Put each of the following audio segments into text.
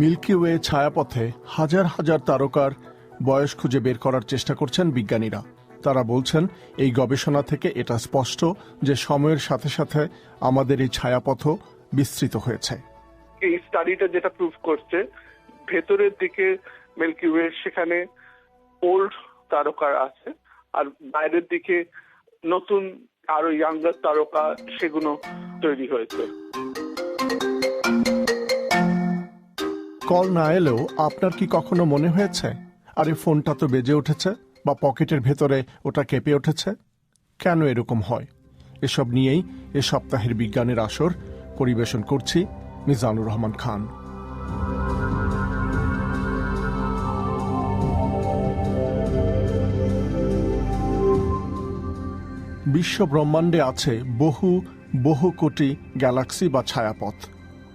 Milky way ছায়াপথে হাজার হাজার তারকার বয়স খুঁজে বের করার চেষ্টা করছেন বিজ্ঞানীরা। তারা বলছেন, এই গবেষণা থেকে এটা স্পষ্ট যে সময়ের সাথে সাথে আমাদের এই ছায়াপথও বিস্তৃত হয়েছে। এই স্টাডিটা যেটা প্রুভ করছে, ভেতরের দিকে মিল্কি ওয়ে সেখানে ওল্ড তারকা আছে, আর বাইরের দিকে নতুন আরও ইয়াঙ্গার তারকা সেগুলো তৈরি হয়েছে। কল না এলেও আপনার কি কখনো মনে হয়েছে, আরে, ফোনটা তো বেজে উঠেছে বা পকেটের ভেতরে ওটা কেঁপে উঠেছে কেন এরকম হয়? এসব নিয়েই এ সপ্তাহের বিজ্ঞানের আসর পরিবেশন করছি মিজানুর রহমান খান। বিশ্ব ব্রহ্মাণ্ডে আছে বহু বহু কোটি গ্যালাক্সি বা ছায়াপথ,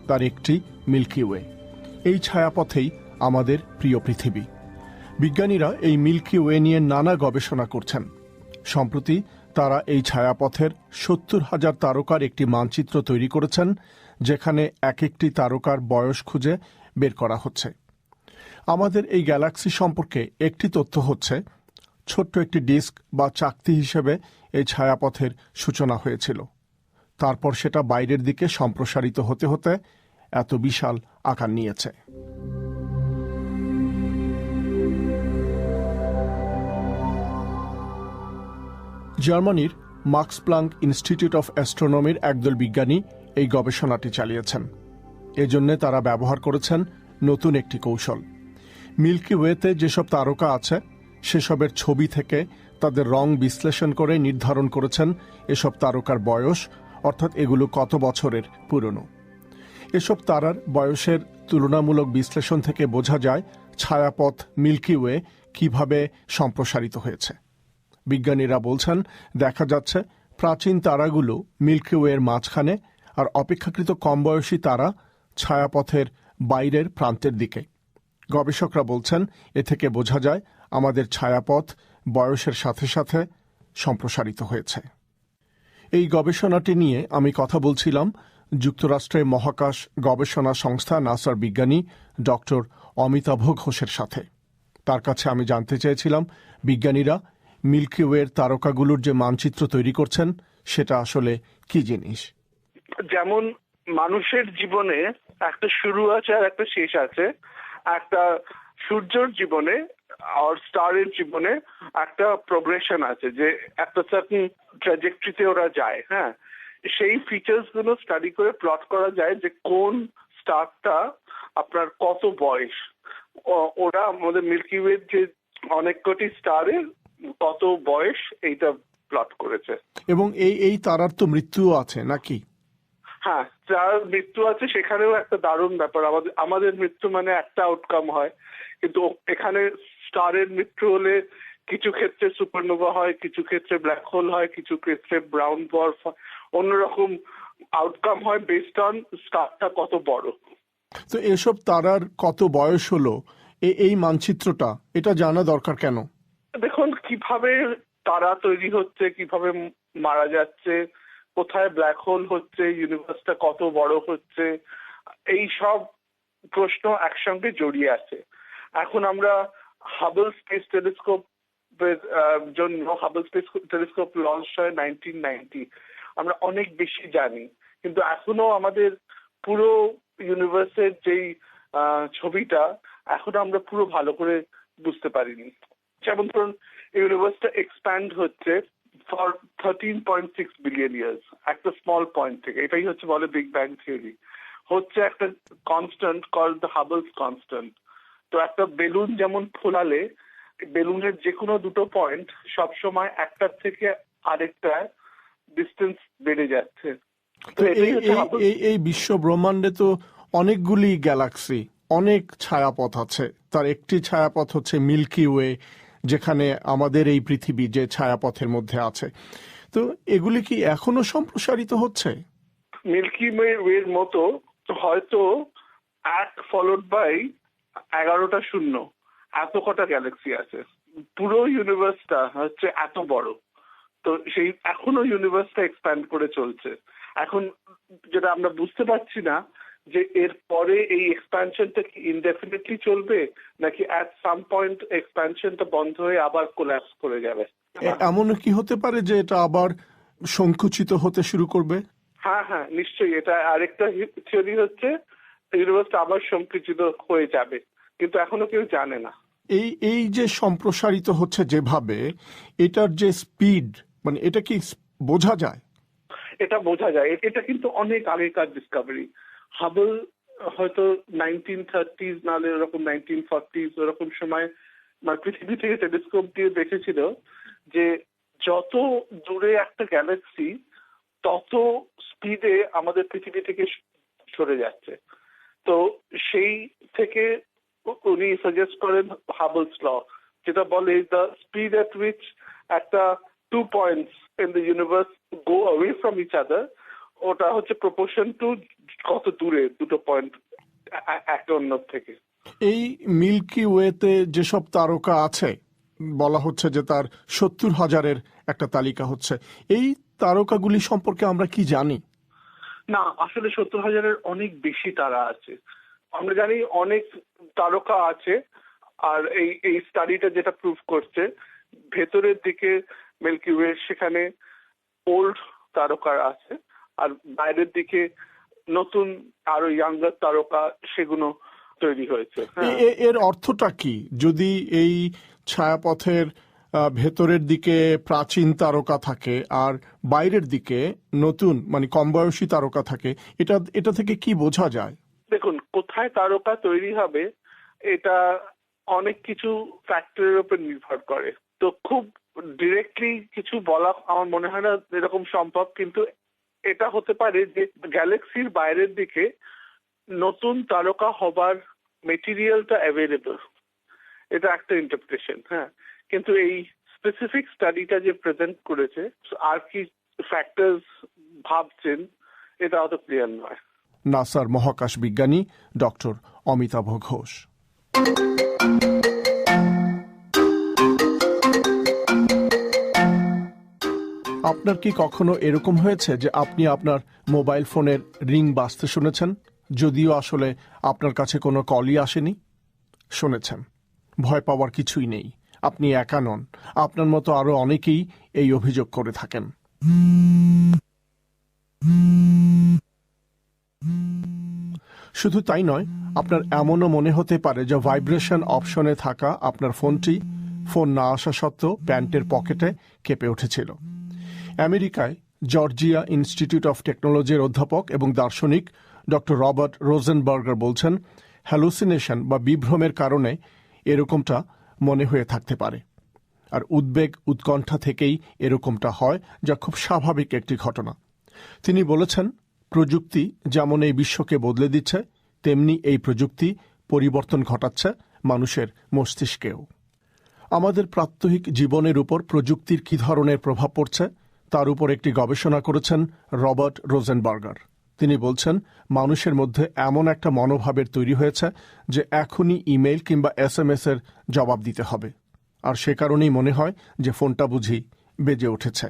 তার একটি মিল্কি ওয়ে। এই ছায়াপথেই আমাদের প্রিয় পৃথিবী। বিজ্ঞানীরা এই মিল্কি ওয়ে নিয়ে নানা গবেষণা করছেন। সম্প্রতি তারা এই ছায়াপথের সত্তর হাজার তারকার একটি মানচিত্র তৈরি করেছেন, যেখানে এক একটি তারকার বয়স খুঁজে বের করা হচ্ছে। আমাদের এই গ্যালাক্সি সম্পর্কে একটি তথ্য হচ্ছে, ছোট্ট একটি ডিস্ক বা চাকতি হিসেবে এই ছায়াপথের সূচনা হয়েছিল। তারপর সেটা বাইরের দিকে সম্প্রসারিত হতে হতে এত বিশাল আকার নিয়েছে। জার্মানির মার্কস প্লাঙ্ক ইনস্টিটিউট অফ অ্যাস্ট্রোনমির একদল বিজ্ঞানী এই গবেষণাটি চালিয়েছেন। এজন্য তারা ব্যবহার করেছেন নতুন একটি কৌশল। মিল্কি ওয়েতে যেসব তারকা আছে, সেসবের ছবি থেকে তাদের রং বিশ্লেষণ করে নির্ধারণ করেছেন এসব তারকার বয়স অর্থাৎ এগুলো কত বছরের পুরনো? এসব তারার বয়সের তুলনামূলক বিশ্লেষণ থেকে বোঝা যায় ছায়াপথ মিল্কি ওয়ে কীভাবে সম্প্রসারিত হয়েছে। বিজ্ঞানীরা বলছেন, দেখা যাচ্ছে প্রাচীন তারাগুলো মিল্কি ওয়ের মাঝখানে আর অপেক্ষাকৃত কম বয়সী তারা ছায়াপথের বাইরের প্রান্তের দিকে। গবেষকরা বলছেন, এ থেকে বোঝা যায় আমাদের ছায়াপথ বয়সের সাথে সাথে সম্প্রসারিত হয়েছে। এই গবেষণাটি নিয়ে আমি কথা বলছিলাম যুক্তরাষ্ট্রের মহাকাশ গবেষণা সংস্থা নাসার বিজ্ঞানী ডক্টর অমিতাভ ঘোষের সাথে। তার কাছে আমি জানতে চেয়েছিলাম, বিজ্ঞানীরা মিল্কি ওয়ের তারকাগুলোর যে মানচিত্র তৈরি করছেন, সেটা আসলে কি জিনিস? যেমন মানুষের জীবনে একটা শুরু আছে আর একটা শেষ আছে। একটা সূর্যর জীবনে আর স্টারের জীবনে একটা প্রোগ্রেশন আছে যে একটা সার্টেন ট্র্যাজেক্টরিতে ওরা যায় হ্যাঁ? সেই ফিচার্সগুলো স্টাডি করে প্লট করা যায় যে কোন স্টারটা আপনার কত বয়স। ওরা আমাদের মিল্কি ওয়ে যে অনেক কোটি স্টারের কত বয়স এইটা প্লট করেছে। এবং এই এই তারার তো মৃত্যুও আছে নাকি? হ্যাঁ যার মৃত্যু আছে সেখানেও একটা দারুণ ব্যাপার। আমাদের আমাদের মৃত্যু মানে একটা আউটকাম হয়। কিন্তু এখানে স্টারের মৃত্যু হলে কিছু ক্ষেত্রে সুপারনোভা হয় কিছু ক্ষেত্রে ব্ল্যাক হোল হয় কিছু ক্ষেত্রে ব্রাউন ডোয়ার্ফ অন্যরকম আউটকাম হয় বেসড অন স্টারটা কত বড়। তো এসব তারার কত বয়স হলো? এই মানচিত্রটা এটা জানা দরকার কেন? দেখুন কীভাবে তারা তৈরি হচ্ছে কীভাবে মারা যাচ্ছে কোথায় ব্ল্যাক হোল হচ্ছে ইউনিভার্সটা কত বড় হচ্ছে এই সব প্রশ্ন একসঙ্গে জড়িয়ে আছে। এখন আমরা হাবল স্পেস টেলিস্কোপ জন্য হাবল স্পেস টেলিস্কোপ লঞ্চ হয় নাইনটিন নাইনটি আমরা অনেক বেশি জানি। কিন্তু এখনও আমাদের পুরো ইউনিভার্সের যেই ছবিটা, এখনও আমরা পুরো ভালো করে বুঝতে পারিনি। যেমন ধরুন ইউনিভার্সটা এক্সপ্যান্ড হচ্ছে for thirteen point six billion years একটা স্মল পয়েন্ট থেকে। এটাই হচ্ছে বলে বিগ ব্যাং থিওরি হচ্ছে একটা constant call the Hubble's constant তো একটা বেলুন যেমন ফোলালে বেলুনের যে কোনো দুটো পয়েন্ট সবসময় একটার থেকে আরেকটা ডিস্টেন্স বেড়ে যাচ্ছে। এই বিশ্ব ব্রহ্মাণ্ডে তো অনেকগুলি গ্যালাক্সি অনেক ছায়াপথ আছে। তার একটি ছায়াপথ হচ্ছে মিল্কি ওয়ে যেখানে আমাদের এই পৃথিবী যে ছায়াপথের মধ্যে আছে। তো এগুলি কি এখনও সম্প্রসারিত হচ্ছে? মিল্কি ওয়ের মতো হয়তো এক ফলোড বাই এগারোটা শূন্য। এত কটা গ্যালাক্সি আছে। পুরো ইউনিভার্সটা হচ্ছে এত বড়। তো সেই এখনও ইউনিভার্সটা এক্সপ্যান্ড করে চলছে। এখন যেটা আমরা বুঝতে পারছি না যে এর পরে এই এক্সপ্যানশনটা কি ইনডেফিনেটলি চলবে নাকি অ্যাট সাম পয়েন্ট এক্সপ্যানশনটা বন্ধ হয়ে আবার কোল্যাপস করে যাবে? এমন কি হতে পারে যে এটা আবার সংকুচিত হতে শুরু করবে? হ্যাঁ হ্যাঁ নিশ্চয়ই। এটা আরেকটা থিওরি হচ্ছে ইউনিভার্সটা আবার সংকুচিত হয়ে যাবে কিন্তু এখনও কেউ জানে না। এই এই যে সম্প্রসারিত হচ্ছে যেভাবে এটার যে স্পিড মানে এটা কি বোঝা যায়? এটা বোঝা যায়। এটা কিন্তু অনেক আগেকার ডিসকভারি হাবল হয়তো নাইনটিন থার্টিজ নাহলে ওরকম নাইনটিন ফর্টিজ ওরকম সময় মানে পৃথিবী থেকে টেলিস্কোপ দিয়ে দেখেছিল যে যত দূরে একটা গ্যালাক্সি তত স্পিডে আমাদের পৃথিবী থেকে সরে যাচ্ছে। তো সেই থেকে উনি সাজেস্ট করেন হাবলস ল যেটা বলে দ্য স্পিড এট উইচ একটা two points in the universe go away from each other ওটা হচ্ছে প্রপোর্শন টু কত দূরে দুটো পয়েন্ট একটা অন্যর থেকে। এই মিল্কি ওয়েতে যেসব তারকা আছে, বলা হচ্ছে যে তার সত্তর হাজারের একটা তালিকা হচ্ছে, এই তারকাগুলি সম্পর্কে আমরা কি জানি? না, আসলে সত্তর হাজারের অনেক বেশি তারা আছে। আমরা জানি অনেক তারকা আছে, আর এই এই স্টাডিটা যেটা প্রুভ করছে, ভেতরের দিকে মিল্কি ওয়ে সেখানে ওল্ড তারকা আছে, আর বাইরের দিকে নতুন আরও ইয়াঙ্গার তারকা সেগুলো তৈরি হয়েছে। হ্যাঁ। এর অর্থটা কি? যদি এই ছায়াপথের ভেতরের দিকে প্রাচীন তারকা থাকে আর বাইরের দিকে নতুন মানে কম বয়সী তারকা থাকে। এটা এটা থেকে কি বোঝা যায়? দেখুন, কোথায় তারকা তৈরি হবে, এটা অনেক কিছু ফ্যাক্টরের উপর নির্ভর করে। তো খুব ডিরেক্টলি কিছু বলা আমার মনে হয় না এরকম সম্ভব, কিন্তু এটা হতে পারে যে গ্যালাক্সির বাইরের দিকে নতুন তারকা হবার মেটেরিয়ালটা অ্যাভেলেবল এটা একটা ইন্টারপ্রিটেশন হ্যাঁ। কিন্তু এই স্পেসিফিক স্টাডিটা যে প্রেজেন্ট করেছে আর কি ফ্যাক্টরস ভাবছেন, এটা অত ক্লিয়ার নয়। নাসার মহাকাশ বিজ্ঞানী ডক্টর অমিতাভ ঘোষ। আপনার কি কখনো এরকম হয়েছে যে আপনি আপনার মোবাইল ফোনের রিং বাজতে শুনেছেন? যদিও আসলে আপনার কাছে কোনো কলই আসেনি। শুনেছেন। ভয় পাওয়ার কিছুই নেই। আপনি একা নন। আপনার মতো আরও অনেকেই এই অভিযোগ করে থাকেন। শুধু তাই নয়, আপনার এমনও মনে হতে পারে যে ভাইব্রেশন অপশনে থাকা আপনার ফোনটি ফোন না আসা সত্ত্বেও প্যান্টের পকেটে কেঁপে উঠেছিল। আমেরিকায় জর্জিয়া ইনস্টিটিউট অফ টেকনোলজির অধ্যাপক এবং দার্শনিক ডক্টর রবার্ট রোজেনবার্গার বলছেন, হ্যালুসিনেশন বা বিভ্রমের কারণে এরকমটা মনে হয়ে থাকতে পারে। আর উদ্বেগ উৎকণ্ঠা থেকেই এরকমটা হয় যা খুব স্বাভাবিক একটি ঘটনা। তিনি বলেছেন, প্রযুক্তি যেমন এই বিশ্বকে বদলে দিচ্ছে, তেমনি এই প্রযুক্তি পরিবর্তন ঘটাচ্ছে মানুষের মস্তিষ্কেও। আমাদের প্রাত্যহিক জীবনের উপর প্রযুক্তির কি ধরনের প্রভাব পড়ছে, তার উপর একটি গবেষণা করেছেন রবার্ট রোজেনবার্গার। তিনি বলছেন মানুষের মধ্যে এমন একটা মনোভাবের তৈরি হয়েছে যে এখনই ইমেল কিংবা এস এর জবাব দিতে হবে। আর সে কারণেই মনে হয় যে ফোনটা বুঝি বেজে উঠেছে।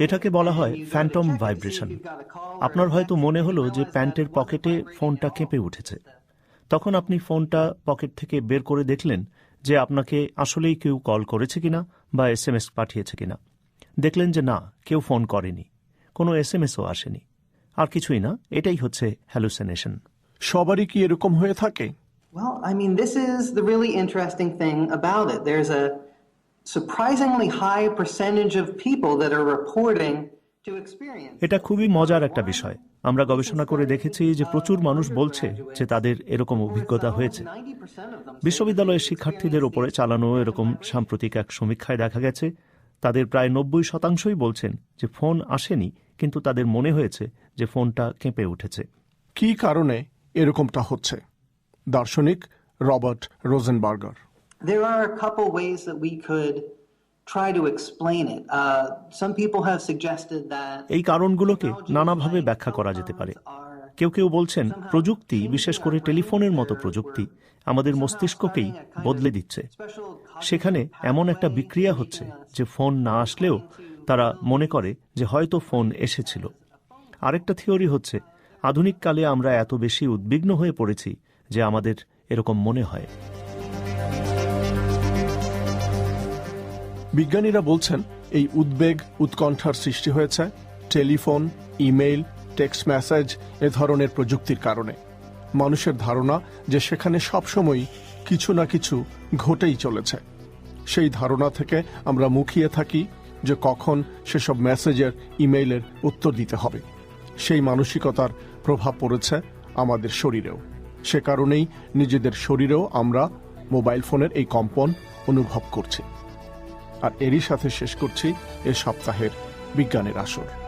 এটাকে বলা হয় ফ্যান্টম ভাইব্রেশন আপনার হয়তো মনে হল যে প্যান্টের পকেটে ফোনটা কেঁপে উঠেছে। তখন আপনি ফোনটা পকেট থেকে বের করে দেখলেন যে আপনাকে আসলেই কেউ কল করেছে কিনা বা এস এম এস পাঠিয়েছে কিনা দেখলেন যে না কেউ ফোন করেনি কোনো এস এম এসও আসেনি আর কিছুই না এটাই হচ্ছে হ্যালুসিনেশন সবারই কি এরকম হয়ে থাকে Well, I mean, this is the really interesting thing about it. There's a surprisingly high percentage of people that are reporting. এটা খুবই মজার একটা বিষয়। আমরা গবেষণা করে দেখেছি যে প্রচুর মানুষ বলছে যে তাদের এরকম অভিজ্ঞতা হয়েছে। বিশ্ববিদ্যালয়ের শিক্ষার্থীদের উপরে চালানো এরকম সাম্প্রতিক এক সমীক্ষায় দেখা গেছে তাদের প্রায় নব্বই শতাংশই বলছেন যে ফোন আসেনি কিন্তু তাদের মনে হয়েছে যে ফোনটা কেঁপে উঠেছে। কি কারণে এরকমটা হচ্ছে? দার্শনিক Robert Rosenberger. There are a couple ways that we could try to explain it. Uh, some people have suggested that এই কারণগুলোকে নানাভাবে ব্যাখ্যা করা যেতে পারে। কেউ কেউ বলছেন প্রযুক্তি বিশেষ করে টেলিফোনের মতো প্রযুক্তি আমাদের মস্তিষ্ককেই বদলে দিচ্ছে। সেখানে এমন একটা বিক্রিয়া হচ্ছে যে ফোন না আসলেও তারা মনে করে যে হয়তো ফোন এসেছিল। আরেকটা থিওরি হচ্ছে আধুনিক কালে আমরা এত বেশি উদ্বিগ্ন হয়ে পড়েছি যে আমাদের এরকম মনে হয়। বিজ্ঞানীরা বলছেন, এই উদ্বেগ উৎকণ্ঠার সৃষ্টি হয়েছে টেলিফোন, ইমেইল, টেক্সট মেসেজ এ ধরনের প্রযুক্তির কারণে। মানুষের ধারণা যে সেখানে সবসময় কিছু না কিছু ঘটেই চলেছে। সেই ধারণা থেকে আমরা মুখিয়ে থাকি যে কখন সেসব মেসেজের, ইমেইলের উত্তর দিতে হবে। সেই মানসিকতার প্রভাব পড়েছে আমাদের শরীরেও। সে কারণেই নিজেদের শরীরেও আমরা মোবাইল ফোনের এই কম্পন অনুভব করছি। আর এরই সাথে শেষ করছি এ সপ্তাহের বিজ্ঞানের আসর।